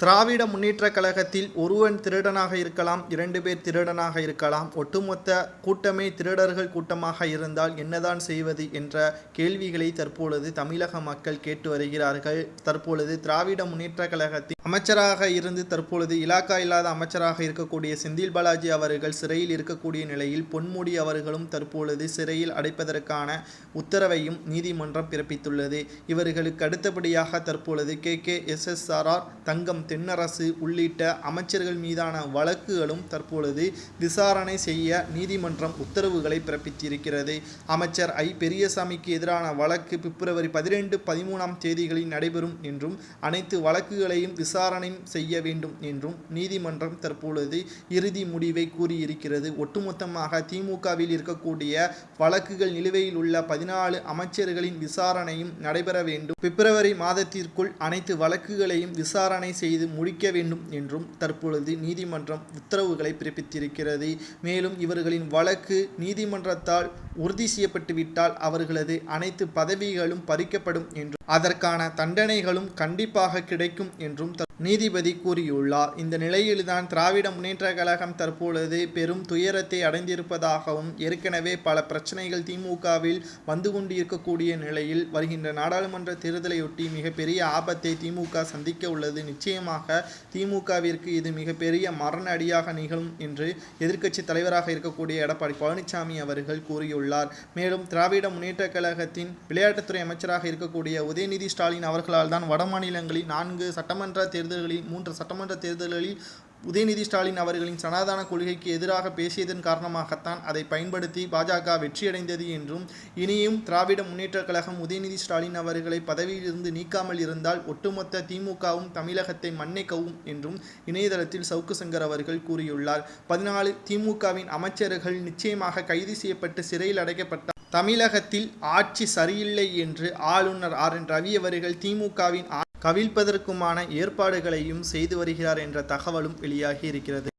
திராவிட முன்னேற்றக் கழகத்தில் ஒருவன் திருடனாக இருக்கலாம் இரண்டு பேர் திருடனாக இருக்கலாம். ஒட்டுமொத்த கூட்டமே திருடர்கள் கூட்டமாக இருந்தால் என்னதான் செய்வது என்ற கேள்விகளை தற்பொழுது தமிழக மக்கள் கேட்டு வருகிறார்கள். தற்பொழுது திராவிட முன்னேற்றக் கழகத்தில் அமைச்சராக இருந்து தற்பொழுது இலாக்கா இல்லாத அமைச்சராக இருக்கக்கூடிய செந்தில் பாலாஜி அவர்கள் சிறையில் இருக்கக்கூடிய நிலையில் பொன்முடி அவர்களும் தற்பொழுது சிறையில் அடைப்பதற்கான உத்தரவையும் நீதிமன்றம் பிறப்பித்துள்ளது. இவர்களுக்கு அடுத்தபடியாக தற்பொழுது K. K. S S R R Thangam Thennarasu உள்ளிட்ட அமைச்சர்கள் மீதான வழக்குகளும் தற்பொழுது விசாரணை செய்ய நீதிமன்றம் உத்தரவுகளை பிறப்பித்திருக்கிறது. அமைச்சர் ஐ. பெரியசாமிக்கு எதிரான வழக்கு பிப்ரவரி பதினெண்டு பதிமூணாம் தேதிகளில் நடைபெறும் என்றும் அனைத்து வழக்குகளையும் விசாரணை செய்ய வேண்டும் என்றும் நீதிமன்றம் தற்பொழுது இறுதி முடிவை கூறியிருக்கிறது. ஒட்டுமொத்தமாக திமுகவில் இருக்கக்கூடிய வழக்குகள் நிலுவையில் உள்ள பதினாலு அமைச்சர்களின் விசாரணையும் நடைபெற வேண்டும். பிப்ரவரி மாதத்திற்குள் அனைத்து வழக்குகளையும் விசாரணை செய்து முடிக்க வேண்டும் என்றும் தற்பொழுது நீதிமன்றம் உத்தரவுகளை பிறப்பித்திருக்கிறது. மேலும் இவர்களின் வழக்கு நீதிமன்றத்தால் உறுதி செய்யப்பட்டுவிட்டால் அவர்களது அனைத்து பதவிகளும் பறிக்கப்படும் என்றும் அதற்கான தண்டனைகளும் கண்டிப்பாக கிடைக்கும் என்றும் நீதிபதி கூறியுள்ளார். இந்த நிலையில்தான் திராவிட முன்னேற்ற கழகம் தற்பொழுது பெரும் துயரத்தை அடைந்திருப்பதாகவும் ஏற்கனவே பல பிரச்சனைகள் திமுகவில் வந்து கொண்டிருக்கக்கூடிய நிலையில் வருகின்ற நாடாளுமன்ற தேர்தலையொட்டி மிகப்பெரிய ஆபத்தை திமுக சந்திக்க உள்ளது. நிச்சயமாக திமுகவிற்கு இது மிகப்பெரிய மரண அடியாக நிகழும் என்று எதிர்க்கட்சி தலைவராக இருக்கக்கூடிய எடப்பாடி பழனிசாமி அவர்கள் கூறியுள்ளார். மேலும் திராவிட முன்னேற்ற கழகத்தின் விளையாட்டுத்துறை அமைச்சராக இருக்கக்கூடிய உதயநிதி ஸ்டாலின் அவர்களால் தான் வட மாநிலங்களில் நான்கு சட்டமன்ற தேர்தல்களில் மூன்று சட்டமன்ற தேர்தல்களில் உதயநிதி ஸ்டாலின் அவர்களின் சனாதன கொள்கைக்கு எதிராக பேசியதன் காரணமாகத்தான் அதை பயன்படுத்தி பாஜக வெற்றியடைந்தது என்றும் இனியும் திராவிட முன்னேற்றக் கழகம் உதயநிதி ஸ்டாலின் அவர்களை பதவியிலிருந்து நீக்காமல் இருந்தால் ஒட்டுமொத்த திமுகவும் தமிழகத்தை மன்னிக்கவும் என்றும் இணையதளத்தில் சவுக்கு சங்கர் அவர்கள் கூறியுள்ளார். பதினாலு திமுகவின் அமைச்சர்கள் நிச்சயமாக கைது செய்யப்பட்டு சிறையில் அடைக்கப்பட்ட தமிழகத்தில் ஆட்சி சரியில்லை என்று ஆளுநர் ஆர். என். ரவி அவர்கள் திமுகவின் கவிழ்ப்பதற்குமான ஏற்பாடுகளையும் செய்து வருகிறார் என்ற தகவலும் வெளியாகி இருக்கிறது.